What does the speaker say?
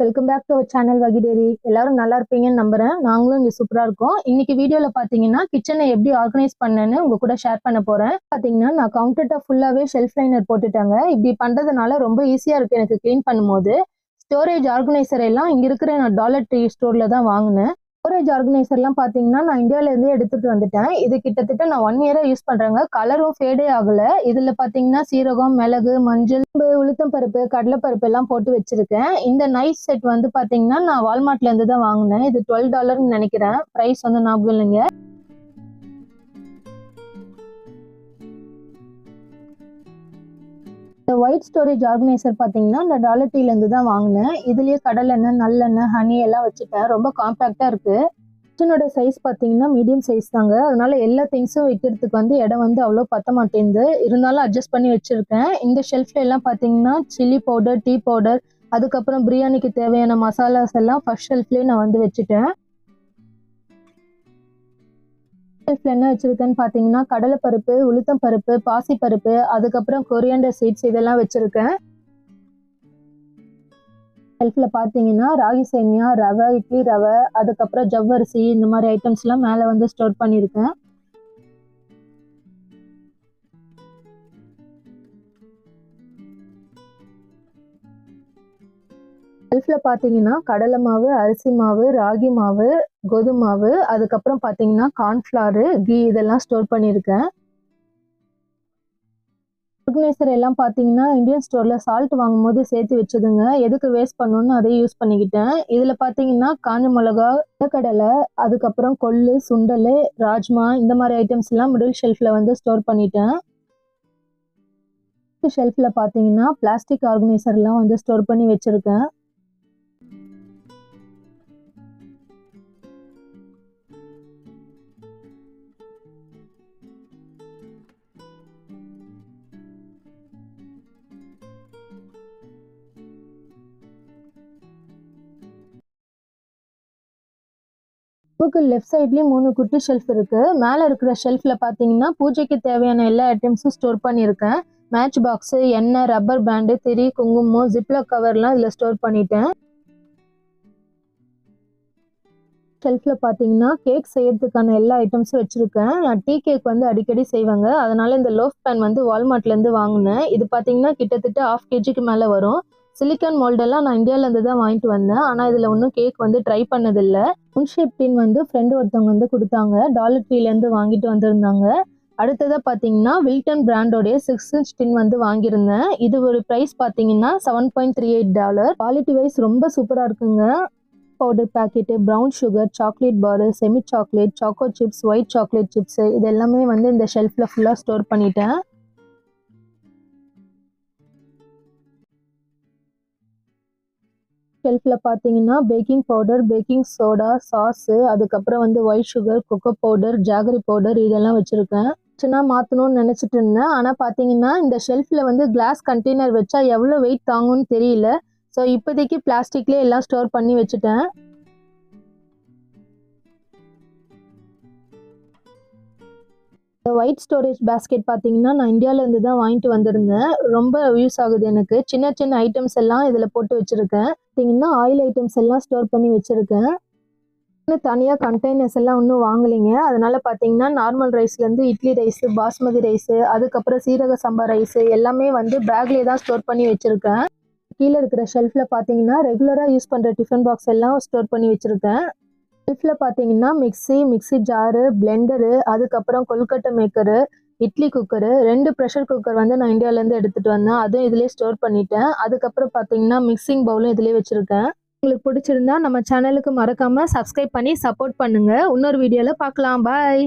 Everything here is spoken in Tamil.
Welcome back to our channel வகிடேரி எல்லாரும் நல்லா இருப்பீங்கன்னு நம்புறேன். நாங்களும் இங்க சூப்பரா இருக்கோம். இன்னைக்கு வீடியோல பாத்தீங்கன்னா கிச்சனை எப்படி ஆர்கனைஸ் பண்ணேன்னு உங்க கூட ஷேர் பண்ண போறேன். பாத்தீங்கன்னா நான் கவுண்டர் டாப் ஃபுல்லாவே ஷெல்ஃப் லைனர் போட்டுட்டாங்க. இப்படி பண்றதுனால ரொம்ப ஈஸியா இருக்கு எனக்கு க்ளீன் பண்ணும்போது. ஸ்டோரேஜ் ஆர்கனைசர் எல்லாம் இங்க இருக்கிற நான் டாலர் ட்ரீ ஸ்டோர்ல தான் வாங்கினேன். ஸ்டோரேஜ் ஆர்கனைசர்லாம் பார்த்தீங்கன்னா நான் இந்தியாவிலேருந்து எடுத்துகிட்டு வந்துட்டேன். இது கிட்டத்தட்ட நான் ஒன் இயராக யூஸ் பண்ணுறேங்க கலரும் ஃபேடே ஆகலை. இதில் பார்த்தீங்கன்னா சீரகம் மிளகு மஞ்சள் உளுத்தம் பருப்பு கடலைப்பருப்பு எல்லாம் போட்டு வச்சுருக்கேன். இந்த நைஸ் செட் வந்து பார்த்தீங்கன்னா நான் வால்மார்ட்லேருந்து தான் வாங்கினேன். இது டுவெல் டாலர்னு நினைக்கிறேன். ப்ரைஸ் வந்து ஞாபகம் இல்லைங்க. இந்த ஒயிட் ஸ்டோரேஜ் ஆர்கனைசர் பார்த்தீங்கன்னா இந்த டாலர் டீலேருந்து தான் வாங்கினேன். இதுலேயே கடலெண்ணெய் நல்லெண்ணெய் ஹனி எல்லாம் வச்சுட்டேன். ரொம்ப காம்பேக்டாக இருக்கு. கிச்சனோட சைஸ் பார்த்தீங்கன்னா மீடியம் சைஸ் தாங்க. அதனால எல்லா திங்ஸும் வைக்கிறதுக்கு வந்து இடம் வந்து அவ்வளோ பத்த மாட்டேங்குது. இருந்தாலும் அட்ஜஸ்ட் பண்ணி வச்சிருக்கேன். இந்த ஷெல்ஃப்ல எல்லாம் பார்த்தீங்கன்னா சில்லி பவுடர் டீ பவுடர் அதுக்கப்புறம் பிரியாணிக்கு தேவையான மசாலாஸ் எல்லாம் ஃபர்ஸ்ட் ஷெல்ஃப்லேயே நான் வந்து வச்சுட்டேன். என்ன வச்சிருக்கேன்னு பார்த்தீங்கன்னா கடலைப்பருப்பு உளுத்தம் பருப்பு பாசிப்பருப்பு அதுக்கப்புறம் கொரியாண்டர் சீட்ஸ் இதெல்லாம் வச்சிருக்கேன். ஷெல்ஃபில் பார்த்தீங்கன்னா ராகி சேமியா ரவை இட்லி ரவை அதுக்கப்புறம் ஜவ்வரிசி இந்த மாதிரி ஐட்டம்ஸ்லாம் மேலே வந்து ஸ்டோர் பண்ணியிருக்கேன். ஷெல்ஃபில் பார்த்தீங்கன்னா கடலை மாவு அரிசி மாவு ராகி மாவு கோதுமை மாவு அதுக்கப்புறம் பார்த்தீங்கன்னா கார்ன்ஃப்ளாரு கீ இதெல்லாம் ஸ்டோர் பண்ணியிருக்கேன். ஆர்கனைசர் எல்லாம் பார்த்தீங்கன்னா இந்தியன் ஸ்டோரில் சால்ட் வாங்கும்போது சேர்த்து வச்சதுங்க. எதுக்கு வேஸ்ட் பண்ணணும்னு அதை யூஸ் பண்ணிக்கிட்டேன். இதில் பார்த்தீங்கன்னா காஞ்ச மிளகா கடலை அதுக்கப்புறம் கொள்ளு சுண்டல் ராஜ்மா இந்த மாதிரி ஐட்டம்ஸ் எல்லாம் மிடில் ஷெல்ஃபில் வந்து ஸ்டோர் பண்ணிட்டேன். ஷெல்ஃபில் பார்த்தீங்கன்னா பிளாஸ்டிக் ஆர்கனைசர்லாம் வந்து ஸ்டோர் பண்ணி வச்சுருக்கேன். புக்கு லெஃப்ட் சைட்லேயும் மூணு குட்டி ஷெல்ஃப் இருக்கு. மேலே இருக்கிற ஷெல்ஃபில் பார்த்தீங்கன்னா பூஜைக்கு தேவையான எல்லா ஐட்டம்ஸும் ஸ்டோர் பண்ணியிருக்கேன். மேட்ச் பாக்ஸு எண்ணெய் ரப்பர் பேண்டு திரி குங்குமம் ஜிப்லாக் கவர்லாம் இதில் ஸ்டோர் பண்ணிட்டேன். ஷெல்ஃபில் பார்த்தீங்கன்னா கேக் செய்யறதுக்கான எல்லா ஐட்டம்ஸும் வச்சுருக்கேன். நான் டீ கேக் வந்து அடிக்கடி செய்வாங்க. அதனால் இந்த லோஃப் பேன் வந்து வால்மார்ட்லேருந்து வாங்கினேன். இது பார்த்தீங்கன்னா கிட்டத்தட்ட ஆஃப் கேஜிக்கு மேலே வரும். சிலிக்கான் மோல்டெல்லாம் நான் இந்தியாவிலேருந்து தான் வாங்கிட்டு வந்தேன். ஆனால் இதில் ஒன்றும் கேக் வந்து ட்ரை பண்ணதில்லை. முன்ஷேப் பின் வந்து ஃப்ரெண்டு ஒருத்தவங்க வந்து கொடுத்தாங்க. டாலர் ட்ரீலேருந்து வாங்கிட்டு வந்திருந்தாங்க. அடுத்ததாக பார்த்தீங்கன்னா வில்டன் பிராண்டோடைய சிக்ஸ் இன்ச் டின் வந்து வாங்கியிருந்தேன். இது ஒரு ப்ரைஸ் பார்த்தீங்கன்னா seven point three eight dollar quality wise ரொம்ப சூப்பராக இருக்குங்க. Powder packet brown sugar chocolate bar semi chocolate choco chips white chocolate chips இது எல்லாமே வந்து இந்த ஷெல்ஃபில் ஃபுல்லாக ஸ்டோர் பண்ணிட்டேன். ஷெல்ஃபில் பார்த்தீங்கன்னா baking powder baking soda sauce அதுக்கப்புறம் வந்து white sugar cocoa powder jaggery powder இதெல்லாம் வச்சுருக்கேன். சின்ன மாற்றணும்னு நினச்சிட்டு இருந்தேன். ஆனால் பார்த்தீங்கன்னா இந்த ஷெல்ஃபில் வந்து கிளாஸ் கண்டெய்னர் வச்சா எவ்வளோ வெயிட் தாங்கும்னு தெரியல. ஸோ இப்போதைக்கு பிளாஸ்டிக்லேயே எல்லாம் ஸ்டோர் பண்ணி வச்சுட்டேன். ஒயிட் ஸ்டோரேஜ் பேஸ்கெட் பார்த்தீங்கன்னா நான் இந்தியாவிலேருந்து தான் வாங்கிட்டு வந்திருந்தேன். ரொம்ப யூஸ் ஆகுது எனக்கு. சின்ன சின்ன ஐட்டம்ஸ் எல்லாம் இதில் போட்டு வச்சுருக்கேன். பார்த்தீங்கன்னா ஆயில் ஐட்டம்ஸ் எல்லாம் ஸ்டோர் பண்ணி வச்சுருக்கேன். இன்னும் தனியாக கண்டெய்னர்ஸ் எல்லாம் இன்னும் வாங்கலைங்க. அதனால பார்த்தீங்கன்னா நார்மல் ரைஸ்லேருந்து இட்லி ரைஸு பாஸ்மதி ரைஸு அதுக்கப்புறம் சீரக சம்பா ரைஸு எல்லாமே வந்து பேக்லேயே தான் ஸ்டோர் பண்ணி வச்சுருக்கேன். கீழே இருக்கிற ஷெல்ஃபில் பார்த்தீங்கன்னா ரெகுலராக யூஸ் பண்ணுற டிஃபன் பாக்ஸ் எல்லாம் ஸ்டோர் பண்ணி வச்சுருக்கேன். ஷெல்ஃபில் பார்த்தீங்கன்னா மிக்ஸி மிக்ஸி ஜாரு பிளெண்டரு அதுக்கப்புறம் கொல்கட்டை மேக்கரு இட்லி குக்கரு ரெண்டு ப்ரெஷர் குக்கர் வந்து நான் இந்தியாவிலேருந்து எடுத்துகிட்டு வந்தேன். அதுவும் இதிலே ஸ்டோர் பண்ணிட்டேன். அதுக்கப்புறம் பார்த்தீங்கன்னா மிக்சிங் பவுலும் இதிலே வச்சுருக்கேன். உங்களுக்கு பிடிச்சிருந்தா நம்ம சேனலுக்கு மறக்காமல் சப்ஸ்கிரைப் பண்ணி சப்போர்ட் பண்ணுங்கள் இன்னொரு வீடியோவில் பார்க்கலாம் பாய்